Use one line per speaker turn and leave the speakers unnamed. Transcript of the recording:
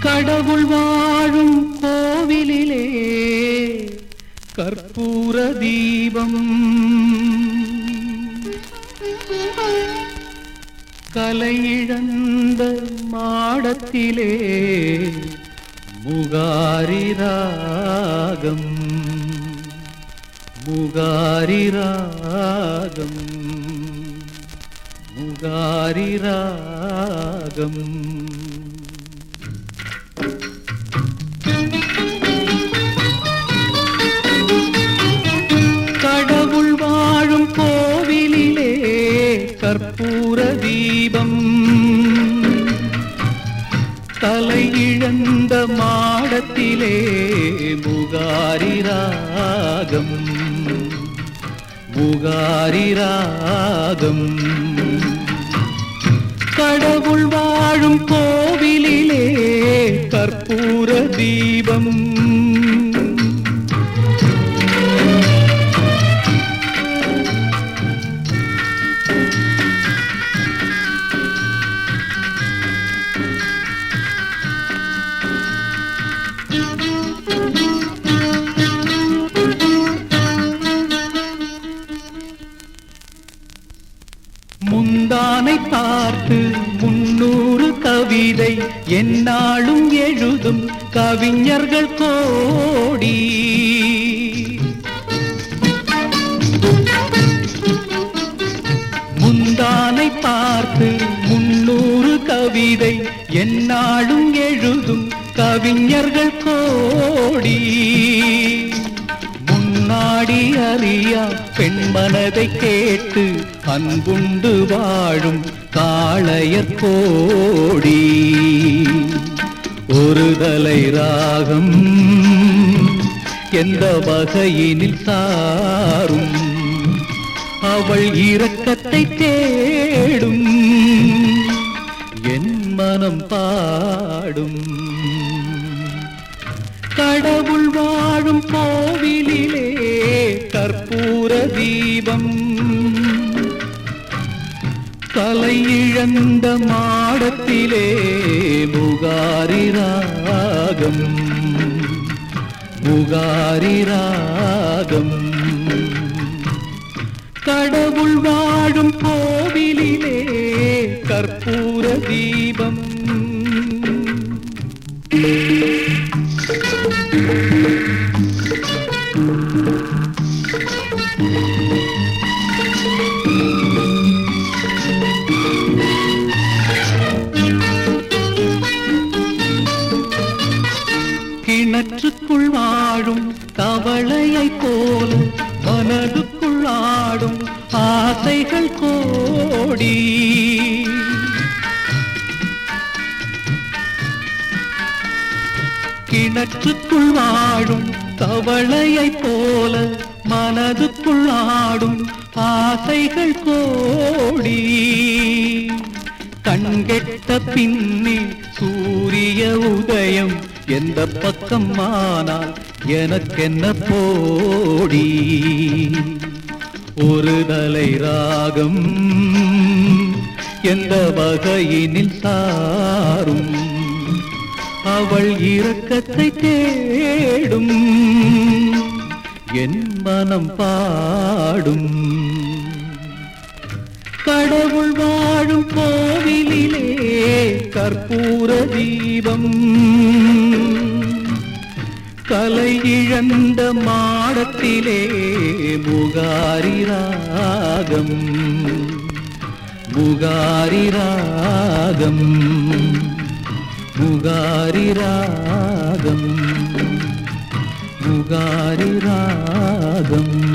கடவுள் வாழும் கோவிலிலே கற்பூர தீபம். கலையிழந்த மாடத்திலே முகாரி ராகம். முகாரி ராகம். முகாரி ராகம். கடவுள் வாழும் கோவிலிலே கற்பூர தீபம். தலையிழந்த மாடத்திலே முகாரி ராகம். முகாரி ராகம். கடவுள் வாழும் கோவிலிலே கற்பூர தீபம். கவிதை என்னாலும் எழுதும் கவிஞர்கள் கோடி. முந்தானை பார்த்து முன்னூறு கவிதை என்னாலும் எழுதும் கவிஞர்கள் கோடி. முன்னாடி அறியா பெண் மனதை கேட்டு அன்புண்டு வாழும் காளையர் கோடி. ஒரு தலை ராகம் எந்த வகையினில் சாரும்? அவள் இரக்கத்தை தேடும் தெய்வம் தலையிழந்த மாடத்திலே புகாரி ராகம். புகாரி ராகம். கடவுள் வாழும் கோவிலிலே கற்பூர தீபம். தவளையைப் போல் மனதுக்குள்ளாடும் ஆசைகள் கோடி. கிணற்றுக்குள் வாழும் தவளையை போல மனதுக்குள் ஆடும் ஆசைகள் கோடி. கண்கெட்ட பின்னே சூரிய உதயம் எந்த பக்கம் ஆனால் எனக்கென்ன போடி? ஒரு தலை ராகம் எந்த வகையினில் சாரும்? அவள் இரக்கத்தை தேடும் என் மனம் பாடும். கடவுள் வாழும் போ கற்பூர தீபம். கலை இழந்த மாடத்திலே புகாரி ராகம். புகாரி ராகம். புகாரி ராகம். புகாரி ராகம்.